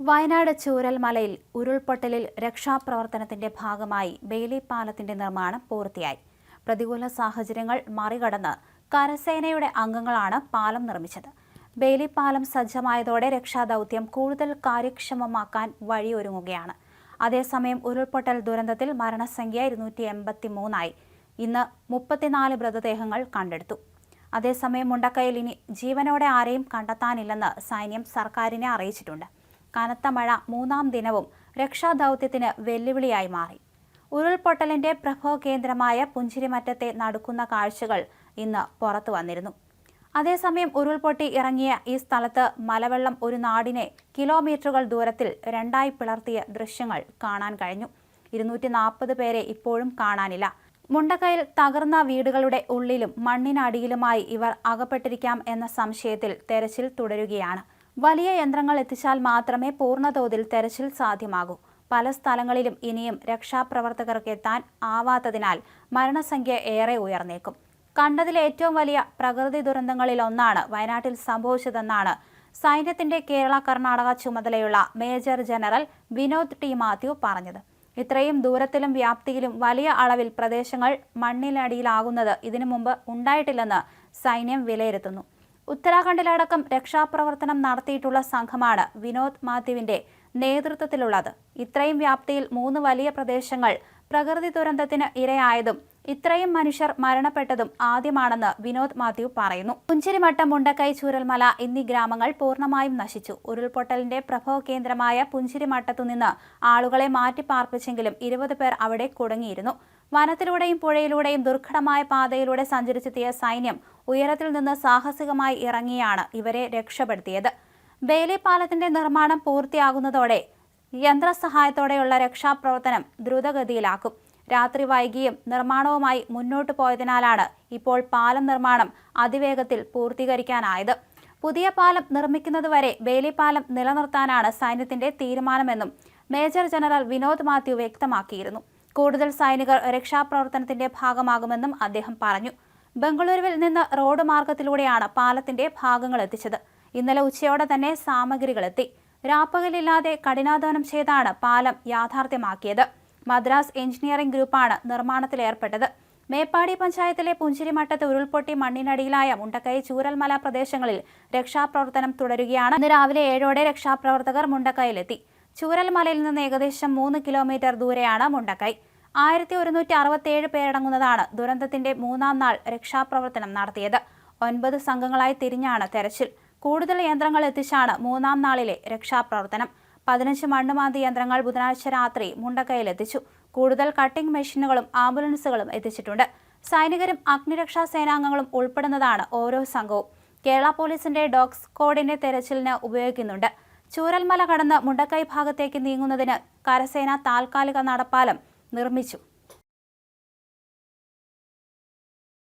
വയനാട് ചൂരൽമലയിൽ ഉരുൾപൊട്ടലിൽ രക്ഷാപ്രവർത്തനത്തിന്റെ ഭാഗമായി ബെയിലി പാലത്തിന്റെ നിർമ്മാണം പൂർത്തിയായി. പ്രതികൂല സാഹചര്യങ്ങൾ മറികടന്ന് കരസേനയുടെ അംഗങ്ങളാണ് പാലം നിർമ്മിച്ചത്. ബെയിലി പാലം സജ്ജമായതോടെ രക്ഷാദൗത്യം കൂടുതൽ കാര്യക്ഷമമാക്കാൻ വഴിയൊരുങ്ങുകയാണ്. അതേസമയം ഉരുൾപൊട്ടൽ ദുരന്തത്തിൽ മരണസംഖ്യ ഇരുന്നൂറ്റി എൺപത്തി മൂന്നായി ഇന്ന് മുപ്പത്തിനാല് മൃതദേഹങ്ങൾ കണ്ടെടുത്തു. അതേസമയം മുണ്ടക്കയിൽ ഇനി ജീവനോടെ ആരെയും കണ്ടെത്താനില്ലെന്ന് സൈന്യം സർക്കാരിനെ അറിയിച്ചിട്ടുണ്ട്. കനത്ത മഴ മൂന്നാം ദിനവും രക്ഷാദൗത്യത്തിന് വെല്ലുവിളിയായി മാറി. ഉരുൾപൊട്ടലിന്റെ പ്രഭവകേന്ദ്രമായ പുഞ്ചിരിമറ്റത്തെ നടുക്കുന്ന കാഴ്ചകൾ ഇന്ന് പുറത്തു വന്നിരുന്നു. അതേസമയം ഉരുൾപൊട്ടി ഇറങ്ങിയ ഈ സ്ഥലത്ത് മലവെള്ളം ഒരു നാടിനെ കിലോമീറ്ററുകൾ ദൂരത്തിൽ രണ്ടായി പിളർത്തിയ ദൃശ്യങ്ങൾ കാണാൻ കഴിഞ്ഞു. ഇരുന്നൂറ്റി നാൽപ്പത് പേരെ ഇപ്പോഴും കാണാനില്ല. മുണ്ടക്കയിൽ തകർന്ന വീടുകളുടെ ഉള്ളിലും മണ്ണിനടിയിലുമായി ഇവർ അകപ്പെട്ടിരിക്കാം എന്ന സംശയത്തിൽ തെരച്ചിൽ തുടരുകയാണ്. വലിയ യന്ത്രങ്ങൾ എത്തിച്ചാൽ മാത്രമേ പൂർണതോതിൽ തെരച്ചിൽ സാധ്യമാകൂ. പല സ്ഥലങ്ങളിലും ഇനിയും രക്ഷാപ്രവർത്തകർക്ക് എത്താൻ ആവാത്തതിനാൽ മരണസംഖ്യ ഏറെ ഉയർന്നേക്കും. കണ്ടതിലെ ഏറ്റവും വലിയ പ്രകൃതി ദുരന്തങ്ങളിൽ ഒന്നാണ് വയനാട്ടിൽ സംഭവിച്ചതെന്നാണ് സൈന്യത്തിന്റെ കേരള കർണാടക ചുമതലയുള്ള major general Vinod T Mathew പറഞ്ഞത്. ഇത്രയും ദൂരത്തിലും വ്യാപ്തിയിലും വലിയ അളവിൽ പ്രദേശങ്ങൾ മണ്ണിനടിയിലാകുന്നത് ഇതിനു മുമ്പ് ഉണ്ടായിട്ടില്ലെന്ന് സൈന്യം വിലയിരുത്തുന്നു. ഉത്തരാഖണ്ഡിലടക്കം രക്ഷാപ്രവർത്തനം നടത്തിയിട്ടുള്ള സംഘമാണ് വിനോദ് മാത്യുവിന്റെ നേതൃത്വത്തിലുള്ളത്. ഇത്രയും വ്യാപ്തിയിൽ മൂന്ന് വലിയ പ്രദേശങ്ങൾ പ്രകൃതി ദുരന്തത്തിന് ഇരയായതും ഇത്രയും മനുഷ്യർ മരണപ്പെട്ടതും ആദ്യമാണെന്ന് വിനോദ് മാത്യു പറയുന്നു. പുഞ്ചിരിമട്ടം മുണ്ടക്കൈ ചൂരൽമല എന്നീ ഗ്രാമങ്ങൾ പൂർണമായും നശിച്ചു. ഉരുൾപൊട്ടലിന്റെ പ്രഭവ കേന്ദ്രമായ പുഞ്ചിരിമട്ടത്തു നിന്ന് ആളുകളെ മാറ്റിപ്പാർപ്പിച്ചെങ്കിലും ഇരുപത് പേർ അവിടെ കുടുങ്ങിയിരുന്നു. വനത്തിലൂടെയും പുഴയിലൂടെയും ദുർഘടമായ പാതയിലൂടെ സഞ്ചരിച്ചെത്തിയ സൈന്യം ഉയരത്തിൽ നിന്ന് സാഹസികമായി ഇറങ്ങിയാണ് ഇവരെ രക്ഷപ്പെടുത്തിയത്. ബേലി പാലത്തിന്റെ നിർമ്മാണം പൂർത്തിയാകുന്നതോടെ യന്ത്രസഹായത്തോടെയുള്ള രക്ഷാപ്രവർത്തനം ദ്രുതഗതിയിലാക്കും. രാത്രി വൈകിയും നിർമ്മാണവുമായി മുന്നോട്ടു പോയതിനാലാണ് ഇപ്പോൾ പാലം നിർമ്മാണം അതിവേഗത്തിൽ പൂർത്തീകരിക്കാനായത്. പുതിയ പാലം നിർമ്മിക്കുന്നതുവരെ വേലിപ്പാലം പാലം നിലനിർത്താനാണ് സൈന്യത്തിന്റെ തീരുമാനമെന്നും മേജർ ജനറൽ വിനോദ് മാത്യു വ്യക്തമാക്കിയിരുന്നു. കൂടുതൽ സൈനികർ രക്ഷാപ്രവർത്തനത്തിന്റെ ഭാഗമാകുമെന്നും അദ്ദേഹം പറഞ്ഞു. ബംഗളൂരുവിൽ നിന്ന് റോഡ് മാർഗത്തിലൂടെയാണ് പാലത്തിന്റെ ഭാഗങ്ങൾ എത്തിച്ചത്. ഇന്നലെ ഉച്ചയോടെ തന്നെ സാമഗ്രികൾ എത്തി. രാപ്പകലില്ലാതെ കഠിനാധ്വാനം ചെയ്താണ് പാലം യാഥാർത്ഥ്യമാക്കിയത്. മദ്രാസ് എഞ്ചിനീയറിംഗ് ഗ്രൂപ്പാണ് നിർമ്മാണത്തിലേർപ്പെട്ടത്. മേപ്പാടി പഞ്ചായത്തിലെ പുഞ്ചിരിമട്ടത്ത് ഉരുൾപൊട്ടി മണ്ണിനടിയിലായ മുണ്ടക്കൈ ചൂരൽമല പ്രദേശങ്ങളിൽ രക്ഷാപ്രവർത്തനം തുടരുകയാണ്. ഇന്ന് രാവിലെ ഏഴോടെ രക്ഷാപ്രവർത്തകർ മുണ്ടക്കൈയിലെത്തി. ചൂരൽമലയിൽ നിന്ന് ഏകദേശം മൂന്ന് കിലോമീറ്റർ ദൂരെയാണ് മുണ്ടക്കൈ. ആയിരത്തി ഒരുന്നൂറ്റി അറുപത്തിയേഴ് പേരടങ്ങുന്നതാണ് ദുരന്തത്തിന്റെ മൂന്നാം നാൾ രക്ഷാപ്രവർത്തനം നടത്തിയത്. ഒൻപത് സംഘങ്ങളായി തിരിഞ്ഞാണ് തെരച്ചിൽ. കൂടുതൽ യന്ത്രങ്ങൾ എത്തിച്ചാണ് മൂന്നാം നാളിലെ രക്ഷാപ്രവർത്തനം. പതിനഞ്ച് മണ്ണുമാന്തി യന്ത്രങ്ങൾ ബുധനാഴ്ച രാത്രി മുണ്ടക്കയിലെത്തിച്ചു. കൂടുതൽ കട്ടിംഗ് മെഷീനുകളും ആംബുലൻസുകളും എത്തിച്ചിട്ടുണ്ട്. സൈനികരും അഗ്നിരക്ഷാ സേനാംഗങ്ങളും ഉൾപ്പെടുന്നതാണ് ഓരോ സംഘവും. കേരള പോലീസിന്റെ ഡോഗ് സ്ക്വാഡിന്റെ തെരച്ചിലിന് ഉപയോഗിക്കുന്നുണ്ട്. ചൂരൽമല കടന്ന് മുണ്ടക്കൈ ഭാഗത്തേക്ക് നീങ്ങുന്നതിന് കരസേന താൽക്കാലിക നടപ്പാലം നിർമ്മിച്ചു.